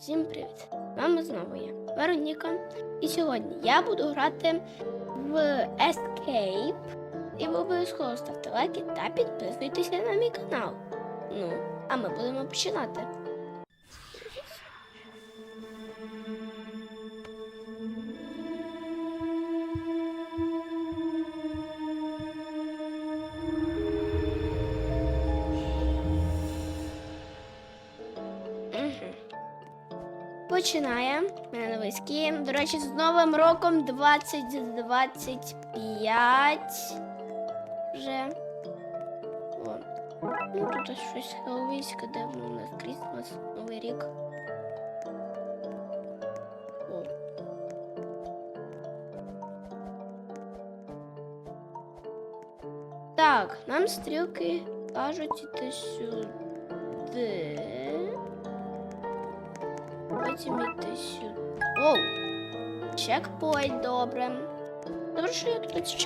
Всім привіт! З вами знову я, Вероніка. І сьогодні я буду грати в Escape. І ви обов'язково ставте лайки та підписуйтеся на мій канал. Ну, а ми будемо починати. Починаємо. Мене новий. До речі, з Новим роком 2025. Вже. О. Ну, тут щось хеллоуінське, де у нас Крісмас, Новий рік. О. Так, нам стрілки кажуть іти сюди. Потім йти сюди. Оу! Чекпойнт, добре. Добре, що є тут ці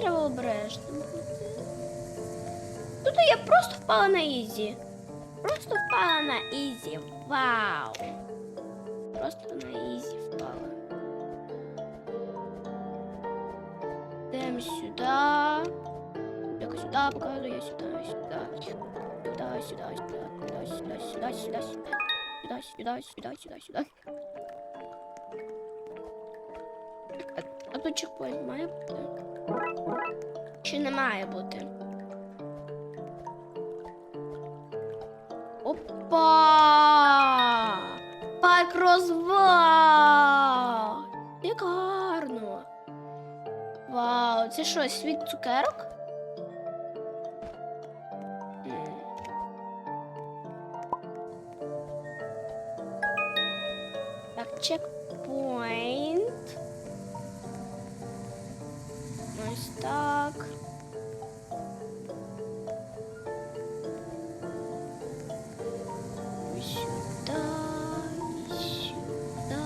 треба обережно бути. Тут я просто впала на ізі. Просто впала на ізі. Вау! Просто на ізі впала. Йдемо сюди. Так, сюди показую, сюди, сюди. Сюди, сюди, сюди, сюди, сюди, сюди, сюди, сюди. Сюди, сюди, сюди, сюди, сюди. А, а тут чекпоінт має бути? Чи не має бути? Опа! Парк розваг! Як гарно! Вау, це що, світ цукерок? Так, чекпоінт. Так. Ось сюди, і сюди,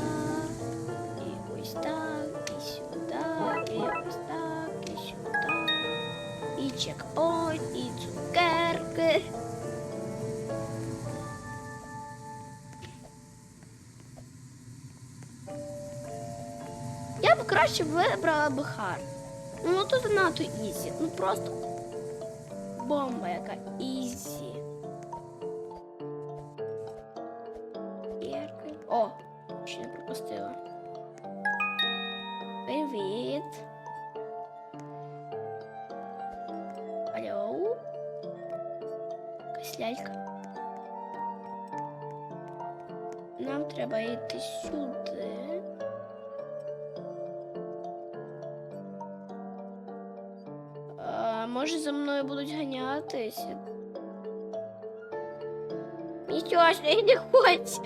і ось так, і сюди, і так, і сюди. І чекпоінт, і цукерки. Я б краще вибрала би хард. Ну тут занадто ізі. Ну просто бомба яка ізі. Перки. О, ще не пропустила. Привіт. Алло. Якась лялька. Нам треба йти сюди. Може за мною будуть ганятися? Ж я не хочу.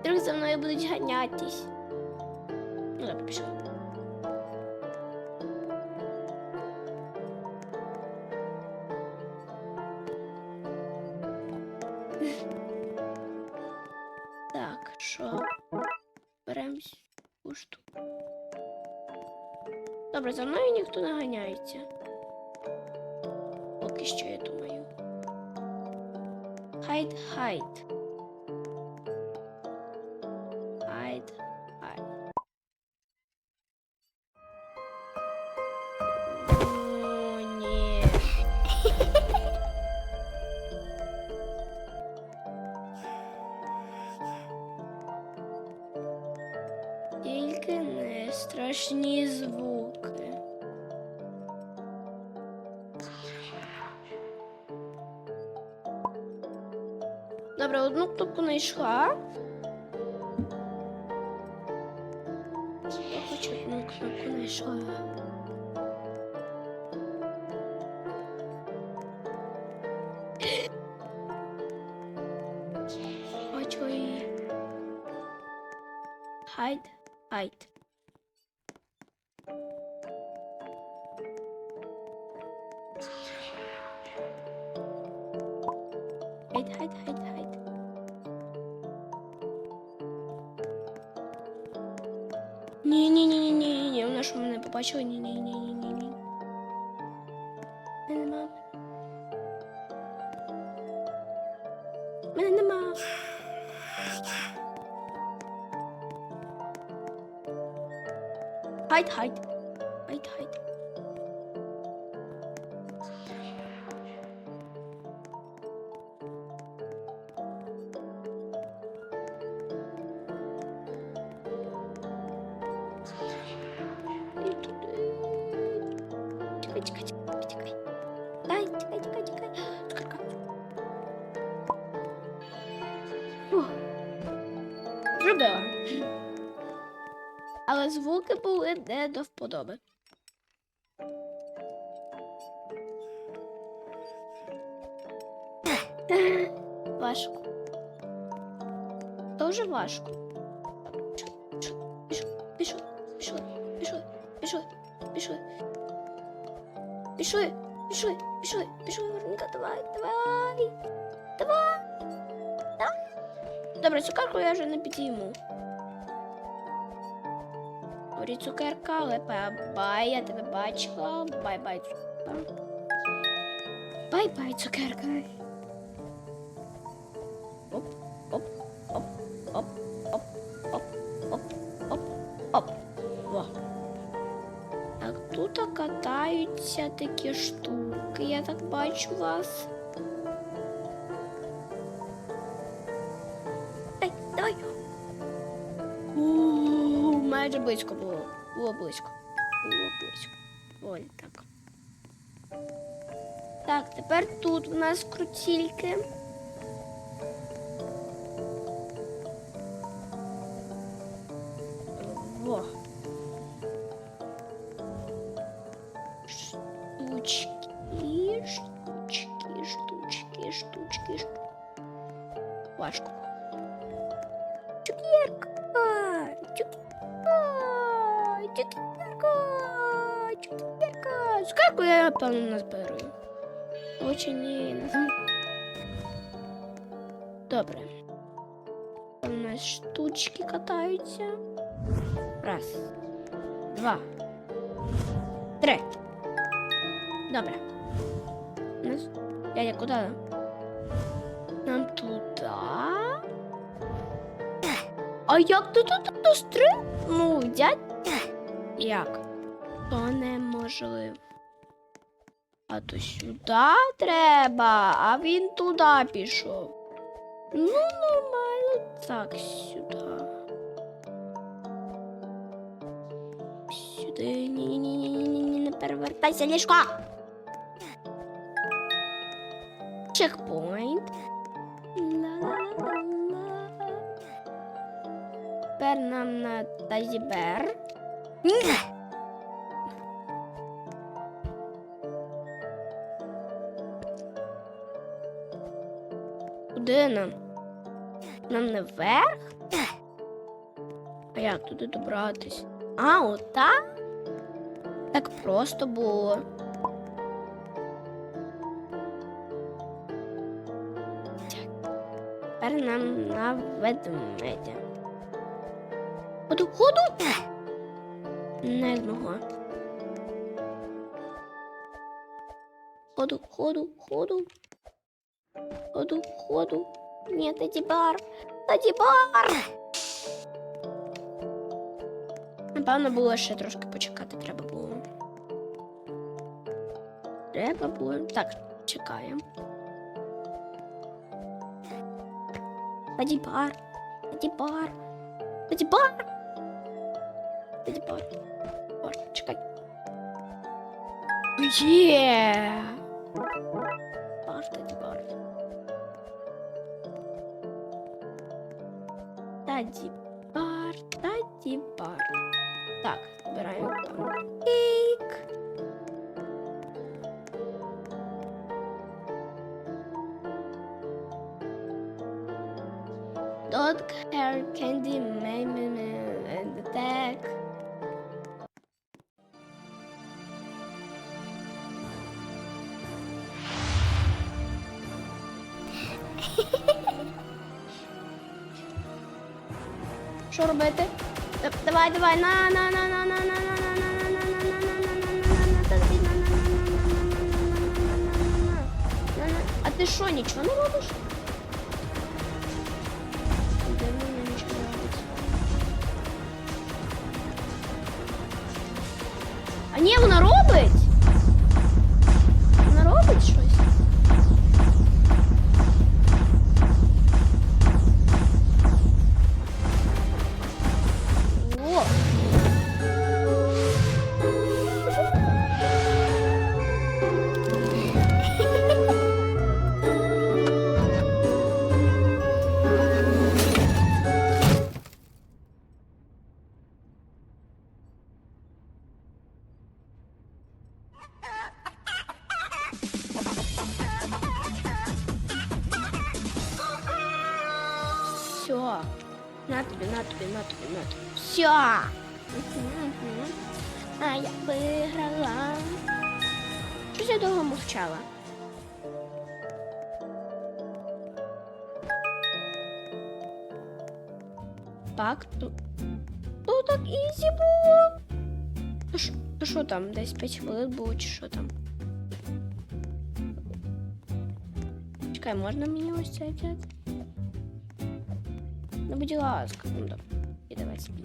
Вдруг за мною будуть ганятись. Ну, добре, пішов. Так, що? Беремо цю штуку. Добре, за мною ніхто не ганяється. Поки що я думаю. Хайд, хайд. О, ні. Тільки не страшні звуки. Добре, одну кнопку знайшла. Я хочу одну кнопку знайшла. Хочу її. Hide, hide. Ні-ні-ні-ні-ні. Вона ж мене побачила. Ні-ні-ні-ні-ні. Мене нема. Мене нема. Хайд, хайд. Зробила. Але звуки були не до вподоби. Важко. Дуже важко. Пішли, пішли, пішли, пішли, пішли, пішли. Пішли, пішли, пішли, Вероніка, давай. Давай. Давай. Добре, цукерку я вже не підійму. Говорі цукерка, але бай, я тебе бачила. Бай-бай, цукерка. Бай-бай, цукерка. Оп, оп, оп, оп, оп, оп, оп, оп, оп. Так, тут катаються такі штуки, я так бачу вас. Майже близько було. Було близько. Було близько. Ой, так. Так, тепер тут у нас крутільки. Во. Штучки, штучки, штучки, штучки, штучки. Важко. Цукерку я, напевно, назберу. Очі ні. не знаю. Добре. У нас штучки катаються. Раз, два, три. Добре. У нас... Дядя, куди? Нам туди. А як ти тут дострибнув, дядь? Як? То неможливо. А то сюди треба, а він туди пішов. Ну, нормально, так, сюди. Сюди. Ні-ні-ні, не перевертайся, ліжко. Чекпоінт. Тепер нам на тазібер. Ні. Нам? Нам наверх? А як туди добратись? А, отак? Так просто було. Тепер нам на ведмедя. Ходу, ходу! Не змогла. Ходу, ходу, ходу. Ходу, ходу. Нет, Эдибар. Эдибар! Напевно, було ще трошки почекати треба було. Треба було. Так, чекаємо. Адібар. Адібар. Адібар. Адібар. Бар, чекай. Є! Yeah. Таті бар, таті бар. Так, збираємо там. Що робити? Д- Давай, давай, на, на, на, на, на, на, на, на, на, на, на, на, на, на, на, на, на, та ти, на, на, на, на, на, на, на, на, на, на, на, на, на. А ти що, нічого не робиш? Де в мене нічого не робиться? А ні, вона тобі, на тобі, на тобі, на тобі. Все. А я виграла. Щось я довго мовчала. Так, то, то так ізі було. Ну що- Ну що там, десь 5 хвилин було, чи що там? Чекай, можна мені ось це взяти? Ну, будь ласка, ну добре. І давай собі.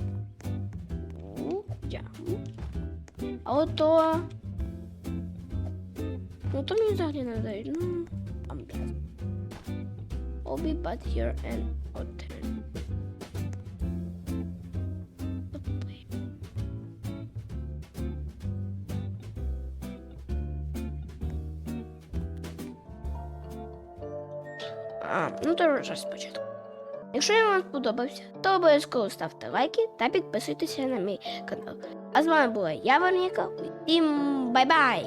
Дякую. А ото. Ну, то мені взагалі не дають. Ну, I'm blessed. I'll be bad here and out there. А, ну то вже спочатку. Якщо він вам сподобався, то обов'язково ставте лайки та підписуйтеся на мій канал. А з вами була я, Вероніка. Всім бай-бай!